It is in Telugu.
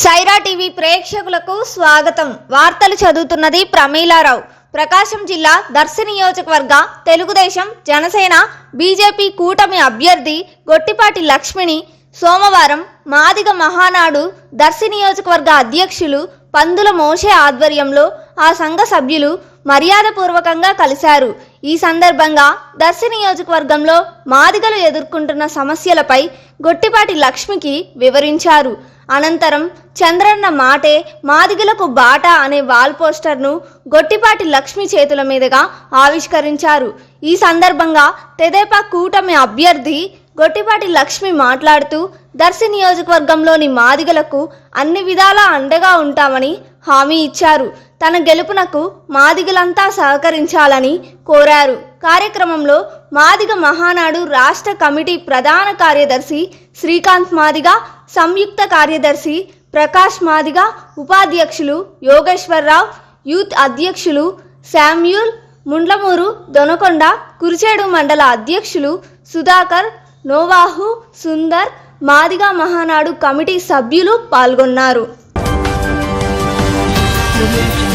సైరా టీవీ ప్రేక్షకులకు స్వాగతం. వార్తలు చదువుతున్నది ప్రమీలారావు. ప్రకాశం జిల్లా దర్శి నియోజకవర్గ తెలుగుదేశం జనసేన బీజేపీ కూటమి అభ్యర్థి గొట్టిపాటి లక్ష్మిని సోమవారం మాదిగ మహానాడు దర్శి నియోజకవర్గ అధ్యక్షులు పందుల మోషే ఆధ్వర్యంలో ఆ సంఘ సభ్యులు మర్యాదపూర్వకంగా కలిశారు. ఈ సందర్భంగా దర్శి నియోజకవర్గంలో మాదిగలు ఎదుర్కొంటున్న సమస్యలపై గొట్టిపాటి లక్ష్మికి వివరించారు. అనంతరం చంద్రన్న మాటే మాదిగలకు బాట అనే వాల్ పోస్టర్ను గొట్టిపాటి లక్ష్మి చేతుల మీదుగా ఆవిష్కరించారు. ఈ సందర్భంగా తెదేపా కూటమి అభ్యర్థి గొట్టిపాటి లక్ష్మి మాట్లాడుతూ దర్శి నియోజకవర్గంలోని మాదిగలకు అన్ని విధాలా అండగా ఉంటామని హామీ ఇచ్చారు. తన గెలుపునకు మాదిగలంతా సహకరించాలని కోరారు. కార్యక్రమంలో మాదిగ మహానాడు రాష్ట్ర కమిటీ ప్రధాన కార్యదర్శి శ్రీకాంత్ మాదిగ సంయుక్త కార్యదర్శి ప్రకాష్ మాదిగ ఉపాధ్యక్షులు యోగేశ్వరరావు యూత్ అధ్యక్షులు శామ్యూల్ ముండ్లమూరు దొనకొండ కురిచేడు మండల అధ్యక్షులు సుధాకర్ నోవాహు సుందర్ మాదిగ మహానాడు కమిటీ సభ్యులు పాల్గొన్నారు. Thank